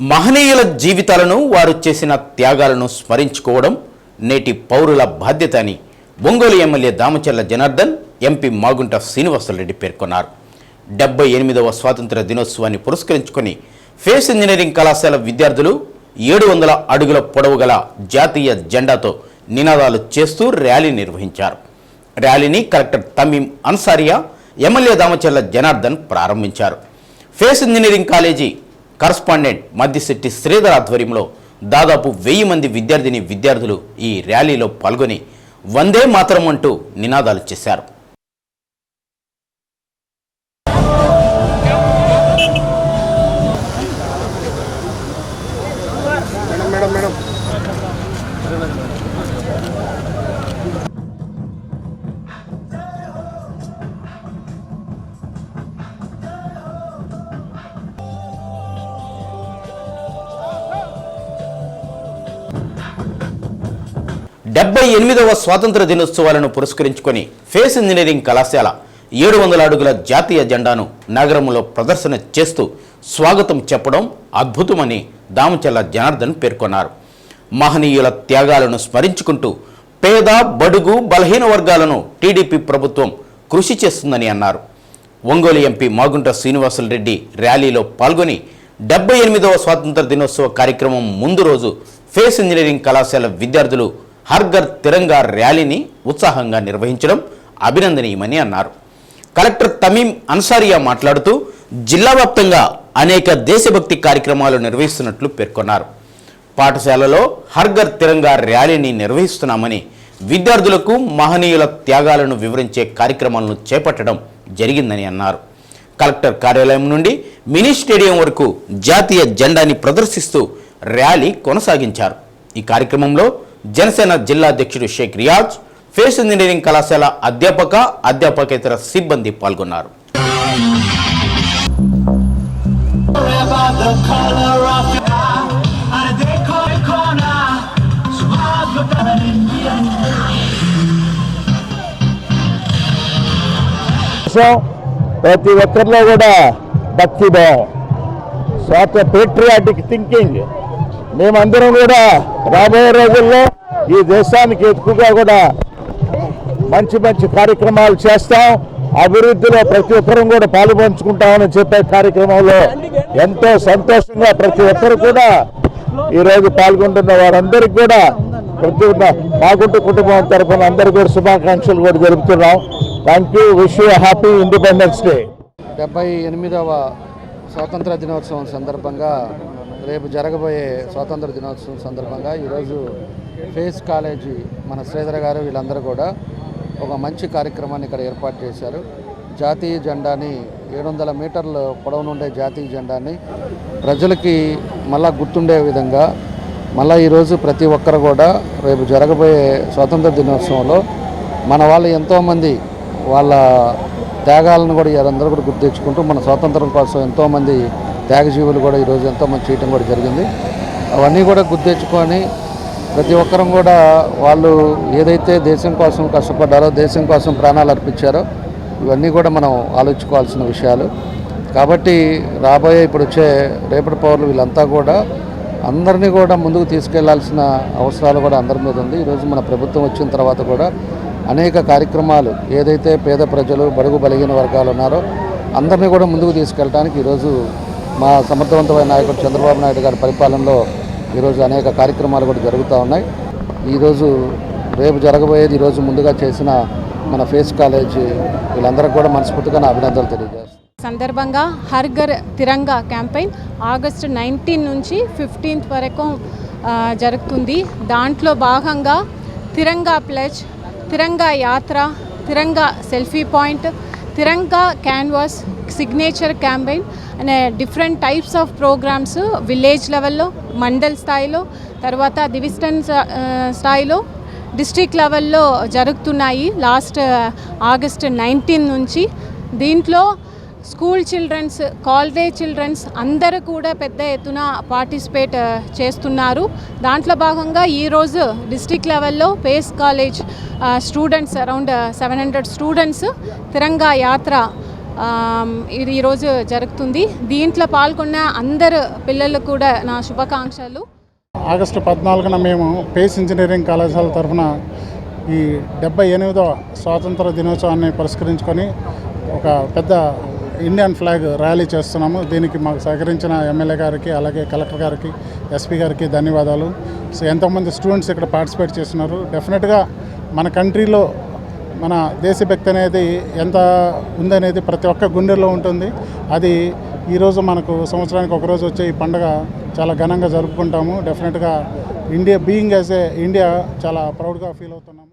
మహనీయుల జీవితాలను వారు చేసిన త్యాగాలను స్మరించుకోవడం నేటి పౌరుల బాధ్యత అని ఒంగోలు ఎమ్మెల్యే దామచర్ల జనార్దన్ ఎంపీ మాగుంట శ్రీనివాసరెడ్డి పేర్కొన్నారు. డెబ్బై ఎనిమిదవ స్వాతంత్ర దినోత్సవాన్ని పురస్కరించుకొని ఫేస్ ఇంజనీరింగ్ కళాశాల విద్యార్థులు ఏడు వందల అడుగుల పొడవు గల జాతీయ జెండాతో నినాదాలు చేస్తూ ర్యాలీ నిర్వహించారు. ర్యాలీని కలెక్టర్ తమీం అన్సారియా ఎమ్మెల్యే దామచర్ల జనార్దన్ ప్రారంభించారు. Pace engineering college correspondent Maddisetti Sridhar ఆధ్వర్యంలో దాదాపు వెయ్యి మంది విద్యార్థిని విద్యార్థులు ఈ ర్యాలీలో పాల్గొని వందే మాతరం అంటూ నినాదాలు చేశారు. డెబ్బై ఎనిమిదవ స్వాతంత్ర దినోత్సవాలను పురస్కరించుకొని ఫేస్ ఇంజనీరింగ్ కళాశాల ఏడు వందల అడుగుల జాతీయ జెండాను నగరంలో ప్రదర్శన చేస్తూ స్వాగతం చెప్పడం అద్భుతమని దామచల్ల జనార్దన్ పేర్కొన్నారు. మహనీయుల త్యాగాలను స్మరించుకుంటూ పేద బడుగు బలహీన వర్గాలను టీడీపీ ప్రభుత్వం కృషి చేస్తుందని అన్నారు. ఒంగోలు ఎంపీ మాగుంట శ్రీనివాసులరెడ్డి ర్యాలీలో పాల్గొని డెబ్బై ఎనిమిదవ స్వాతంత్ర దినోత్సవ కార్యక్రమం ముందు రోజు ఫేస్ ఇంజనీరింగ్ కళాశాల విద్యార్థులు హర్ఘర్ తిరంగా ర్యాలీని ఉత్సాహంగా నిర్వహించడం అభినందనీయమని అన్నారు. కలెక్టర్ తమీం అన్సారియా మాట్లాడుతూ జిల్లా వ్యాప్తంగా అనేక దేశభక్తి కార్యక్రమాలు నిర్వహిస్తున్నట్లు పేర్కొన్నారు. పాఠశాలలో హర్ఘర్ తిరంగా ర్యాలీని నిర్వహిస్తున్నామని విద్యార్థులకు మహనీయుల త్యాగాలను వివరించే కార్యక్రమాలను చేపట్టడం జరిగిందని అన్నారు. కలెక్టర్ కార్యాలయం నుండి మినీ స్టేడియం వరకు జాతీయ జెండాని ప్రదర్శిస్తూ ర్యాలీ కొనసాగించారు. ఈ కార్యక్రమంలో జనసేన జిల్లా అధ్యక్షుడు షేక్ రియాజ్ ఫేస్ ఇంజనీరింగ్ కళాశాల అధ్యాపక అధ్యాపకేతర సిబ్బంది పాల్గొన్నారు. ప్రతి ఒక్కరిలో కూడా భక్తి స్వాత పేట్రియాటిక్ థింకింగ్ మేమందరం కూడా రాబోయే రోజుల్లో ఈ దేశానికి ఎక్కువగా కూడా మంచి మంచి కార్యక్రమాలు చేస్తాం. అభివృద్ధిలో ప్రతి ఒక్కరం కూడా పాలుపంచుకుంటామని చెప్పే కార్యక్రమంలో ఎంతో సంతోషంగా ప్రతి ఒక్కరు కూడా ఈరోజు పాల్గొంటున్న వారందరికీ కూడా ప్రతి ఒక్క మాగుంటు కుటుంబం తరఫున అందరికీ కూడా శుభాకాంక్షలు కూడా జరుపుతున్నాం thank you wish you happy independence day డెబ్బై ఎనిమిదవ స్వాతంత్ర దినోత్సవం సందర్భంగా రేపు జరగబోయే స్వాతంత్ర దినోత్సవం సందర్భంగా ఈరోజు ఫేస్ కాలేజీ మన శ్రీధర్ గారు వీళ్ళందరూ కూడా ఒక మంచి కార్యక్రమాన్ని ఇక్కడ ఏర్పాటు చేశారు. జాతీయ జెండాని ఏడు వందల మీటర్ల పొడవునుండే జాతీయ జెండాని ప్రజలకి మళ్ళా గుర్తుండే విధంగా మళ్ళీ ఈరోజు ప్రతి ఒక్కరు కూడా రేపు జరగబోయే స్వాతంత్ర దినోత్సవంలో మన వాళ్ళు ఎంతోమంది వాళ్ళ త్యాగాలను కూడా అందరూ కూడా గుర్తు మన స్వాతంత్రం కోసం ఎంతోమంది త్యాగజీవులు కూడా ఈరోజు ఎంతోమంది చేయటం కూడా జరిగింది. అవన్నీ కూడా గుర్తు తెచ్చుకొని ప్రతి ఒక్కరం కూడా వాళ్ళు ఏదైతే దేశం కోసం కష్టపడ్డారో దేశం కోసం ప్రాణాలు అర్పించారో ఇవన్నీ కూడా మనం ఆలోచించుకోవాల్సిన విషయాలు. కాబట్టి రాబోయే ఇప్పుడు వచ్చే రేపటి పౌరులు వీళ్ళంతా కూడా అందరినీ కూడా ముందుకు తీసుకెళ్ళాల్సిన అవసరాలు కూడా అందరి మీద ఉంది. ఈరోజు మన ప్రభుత్వం వచ్చిన తర్వాత కూడా అనేక కార్యక్రమాలు ఏదైతే పేద ప్రజలు బడుగు బలిగిన వర్గాలు ఉన్నారో అందరినీ కూడా ముందుకు తీసుకెళ్ళడానికి ఈరోజు మా సమర్థవంతమైన నాయకుడు చంద్రబాబు నాయుడు గారి పరిపాలనలో ఈరోజు అనేక కార్యక్రమాలు కూడా జరుగుతూ ఉన్నాయి. ఈరోజు రేపు జరగబోయేది ఈరోజు ముందుగా చేసిన మన ఫేస్ కాలేజీ వీళ్ళందరికీ కూడా మనస్ఫూర్తిగా నా అభినందనలు తెలియజేస్తాను సందర్భంగా Har Ghar Tiranga campaign August nineteen నుంచి ఫిఫ్టీన్త్ వరకు జరుగుతుంది. దాంట్లో భాగంగా Tiranga pledge Tiranga Yatra Tiranga selfie point Tiranga canvas signature campaign అనే different types of programs village లెవెల్లో మండల్ స్థాయిలో తర్వాత డివిజన్ స్థాయిలో డిస్ట్రిక్ట్ లెవెల్లో జరుగుతున్నాయి లాస్ట్ ఆగస్ట్ నైన్టీన్ నుంచి దీంట్లో స్కూల్ చిల్డ్రన్స్ కాలేజ్ చిల్డ్రన్స్ అందరూ కూడా పెద్ద ఎత్తున పార్టిసిపేట్ చేస్తున్నారు. దాంట్లో భాగంగా ఈరోజు డిస్టిక్ లెవెల్లో Pace college students around seven hundred students Tiranga Yatra ఇది ఈరోజు జరుగుతుంది. దీంట్లో పాల్గొన్న అందరు పిల్లలకు కూడా నా శుభాకాంక్షలు. ఆగస్టు పద్నాలుగున మేము పేస్ ఇంజనీరింగ్ కళాశాల తరఫున ఈ డెబ్బై ఎనిమిదవ స్వాతంత్ర దినోత్సవాన్ని పురస్కరించుకొని ఒక పెద్ద ఇండియన్ ఫ్లాగ్ ర్యాలీ చేస్తున్నాము. దీనికి మాకు సహకరించిన ఎమ్మెల్యే గారికి అలాగే కలెక్టర్ గారికి ఎస్పీ గారికి ధన్యవాదాలు. సో ఎంతోమంది స్టూడెంట్స్ ఇక్కడ పార్టిసిపేట్ చేస్తున్నారు. డెఫినెట్గా మన కంట్రీలో మన దేశభక్తి అనేది ఎంత ఉందనేది ప్రతి ఒక్క గుండెల్లో ఉంటుంది. అది ఈరోజు మనకు సంవత్సరానికి ఒకరోజు వచ్చే ఈ పండుగ చాలా ఘనంగా జరుపుకుంటాము. డెఫినెట్గా India being as a India చాలా ప్రౌడ్గా ఫీల్ అవుతున్నాము.